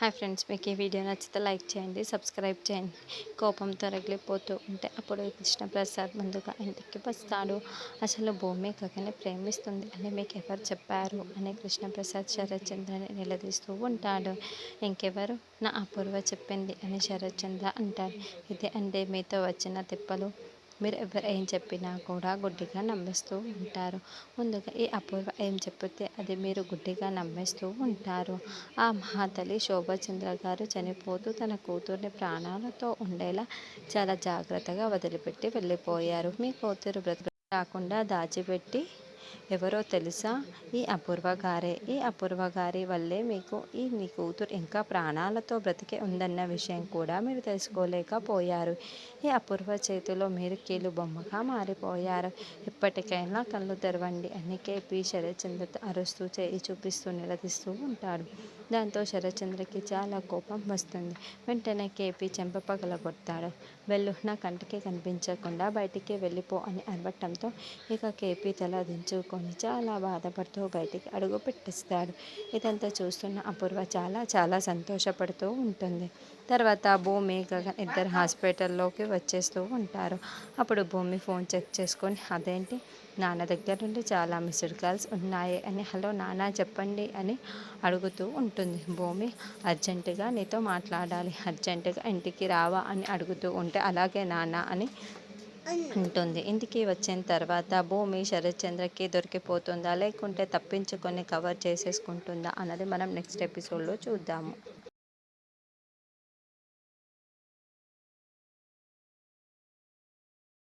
Hi friends మీకు ఈ video నచ్చితే లైక్ చేయండి సబ్స్క్రైబ్ చేయండి. కోపంతో రగిలిపోతూ ఉంటే అప్పుడు కృష్ణప్రసాద్ ముందుగా ఇంటికి వస్తాడు. అసలు భూమి గగని ప్రేమిస్తుంది అని మీకు ఎవరు చెప్పారు? అని కృష్ణప్రసాద్ శరత్చంద్రని నిలదీస్తూ ఉంటాడు. ఇంకెవరు? నా అపూర్వ చెప్పింది అని శరత్చంద్ర అంటాడు. ఇదే అంటే మీతో వచ్చిన తిప్పలు. మీరు ఎవరు ఏం చెప్పినా కూడా గుడ్డిగా నమ్మేస్తూ ఉంటారు. ముందుగా ఈ అపూర్వ ఏం చెప్తే అది మీరు గుడ్డిగా నమ్మేస్తూ ఉంటారు. ఆ మహాతలి శోభచంద్ర గారు చనిపోతూ తన కూతుర్ని ప్రాణాలతో ఉండేలా చాలా జాగ్రత్తగా వదిలిపెట్టి వెళ్ళిపోయారు. మీ కూతురు బ్రతుకు కాకుండా దాచిపెట్టి ఎవరో తెలుసా? ఈ అపూర్వ గారే ఈ అపూర్వ గారి వల్లే మీకు ఈ మీ కూతురు ఇంకా ప్రాణాలతో బ్రతికే ఉందన్న విషయం కూడా మీరు తెలుసుకోలేకపోయారు. ఈ అపూర్వ చేతిలో మీరు కీలు బొమ్మగా మారిపోయారు. ఇప్పటికైనా కళ్ళు తెరవండి అని కేపీ శరత్చంద్ర అరుస్తూ చేయి చూపిస్తూ నిలదీస్తూ ఉంటాడు. దాంతో శరత్చంద్రకి చాలా కోపం వస్తుంది. వెంటనే కేపీ చెంప పగలగొడతాడు వెళ్ళు నా కంటికి కనిపించకుండా బయటికి వెళ్ళిపో అని అరవటంతో ఇక కేపీ తల దించుకొని చాలా బాధపడుతూ బయటికి అడుగు పెట్టిస్తాడు. ఇదంతా చూస్తున్న అపూర్వ చాలా చాలా సంతోషపడుతూ ఉంటుంది. తర్వాత భూమి గగన్ ఇద్దరు హాస్పిటల్లోకి వచ్చేస్తూ ఉంటారు. అప్పుడు భూమి ఫోన్ చెక్ చేసుకొని అదేంటి? నాన్న దగ్గర నుండి చాలా మిస్డ్ కాల్స్ ఉన్నాయి అని హలో నాన్న చెప్పండి అని అడుగుతూ ఉంటుంది. భూమి అర్జెంటుగా నీతో మాట్లాడాలి. అర్జెంటుగా ఇంటికి రావా అని అడుగుతూ ఉంటే అలాగే నాన్న అని ఉంటుంది. ఇంటికి వచ్చిన తర్వాత భూమి శరత్చంద్రకి దొరికిపోతుందా? లేకుంటే తప్పించుకొని కవర్ చేసేసుకుంటుందా? అన్నది మనం నెక్స్ట్ ఎపిసోడ్లో చూద్దాము.